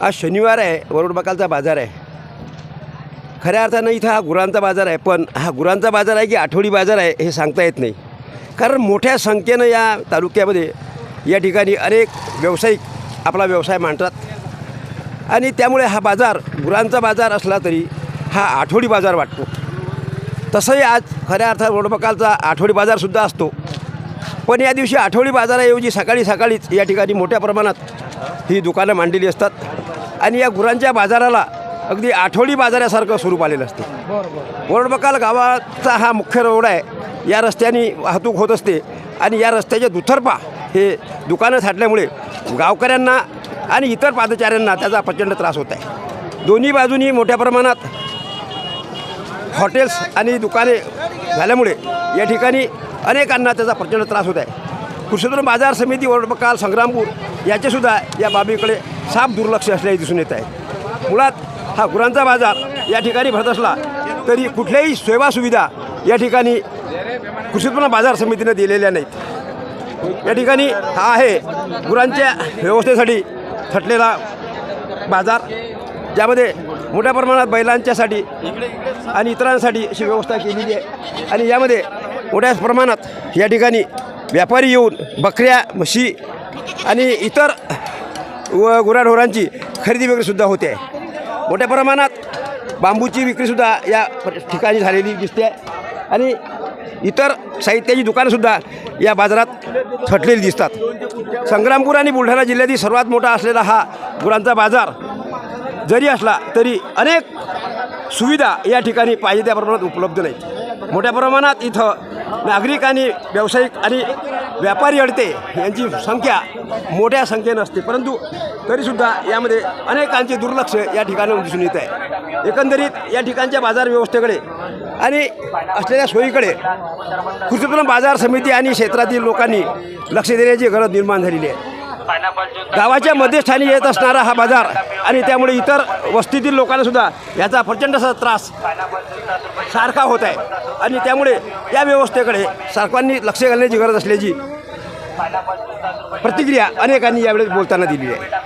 आज शनिवार आहे वरुड बकालचा बाजार आहे. खऱ्या अर्थानं इथं हा गुरांचा बाजार आहे पण हा गुरांचा बाजार आहे की आठवडी बाजार आहे हे सांगता येत नाही. कारण मोठ्या संख्येनं या तालुक्यामध्ये या ठिकाणी अनेक व्यावसायिक आपला व्यवसाय मांडतात. आणि त्यामुळे हा बाजार गुरांचा बाजार असला तरी हा आठवडी बाजार वाटतो. तसंही आज खऱ्या अर्थात रोडबकालचा आठवडी बाजारसुद्धा असतो. पण या दिवशी आठवडी बाजाराऐवजी सकाळी सकाळीच या ठिकाणी मोठ्या प्रमाणात ही दुकानं मांडलेली असतात. आणि या गुरांच्या बाजाराला अगदी आठवडी बाजारासारखं स्वरूप आलेलं असते. वरडबकाल गावाचा हा मुख्य रोड आहे. या रस्त्याने वाहतूक होत असते आणि या रस्त्याच्या दुथरपा हे दुकानं साठल्यामुळे गावकऱ्यांना आणि इतर पादचाऱ्यांना त्याचा प्रचंड त्रास होत आहे. दोन्ही बाजूनी मोठ्या प्रमाणात हॉटेल्स आणि दुकाने झाल्यामुळे या ठिकाणी अनेकांना त्याचा प्रचंड त्रास होत आहे. कृषीतून बाजार समिती वडपकाल संग्रामपूर याचेसुद्धा या बाबीकडे साफ दुर्लक्ष असल्याचे दिसून येत आहे. मुळात हा गुरांचा बाजार या ठिकाणी भरत असला तरी कुठल्याही सेवासुविधा या ठिकाणी कृषीतून बाजार समितीनं दिलेल्या नाहीत. या ठिकाणी हा आहे गुरांच्या व्यवस्थेसाठी थटलेला बाजार ज्यामध्ये मोठ्या प्रमाणात बैलांच्यासाठी आणि इतरांसाठी अशी व्यवस्था केलेली आहे. आणि यामध्ये मोठ्याच प्रमाणात या ठिकाणी व्यापारी येऊन बकऱ्या म्हशी आणि इतर व गुराढोरांची खरेदी विक्रीसुद्धा होते. मोठ्या प्रमाणात बांबूची विक्रीसुद्धा या ठिकाणी झालेली दिसते आणि इतर साहित्याची दुकानंसुद्धा या बाजारात थटलेली दिसतात. संग्रामपूर आणि बुलढाणा जिल्ह्यातील सर्वात मोठा असलेला हा गुरांचा बाजार जरी असला तरी अनेक सुविधा या ठिकाणी पाहिजे त्या प्रमाणात उपलब्ध नाहीत. मोठ्या प्रमाणात इथं नागरिक आणि व्यावसायिक आणि व्यापारी अडते यांची संख्या मोठ्या संख्येनं असते. परंतु तरीसुद्धा यामध्ये अनेकांचे दुर्लक्ष या ठिकाणी दिसून येत आहे. एकंदरीत या ठिकाणच्या बाजार व्यवस्थेकडे आणि असलेल्या सोयीकडे कृषीपूर्ण बाजार समिती आणि क्षेत्रातील लोकांनी लक्ष देण्याची गरज निर्माण झालेली आहे. गावाच्या मध्यस्थानी येत असणारा हा बाजार आणि त्यामुळे इतर वस्तीतील लोकांना सुद्धा याचा प्रचंड असा त्रास सारखा होत आहे. आणि त्यामुळे या व्यवस्थेकडे सरकारने लक्ष घालण्याची गरज असल्याची प्रतिक्रिया अनेकांनी यावेळेस बोलताना दिली आहे.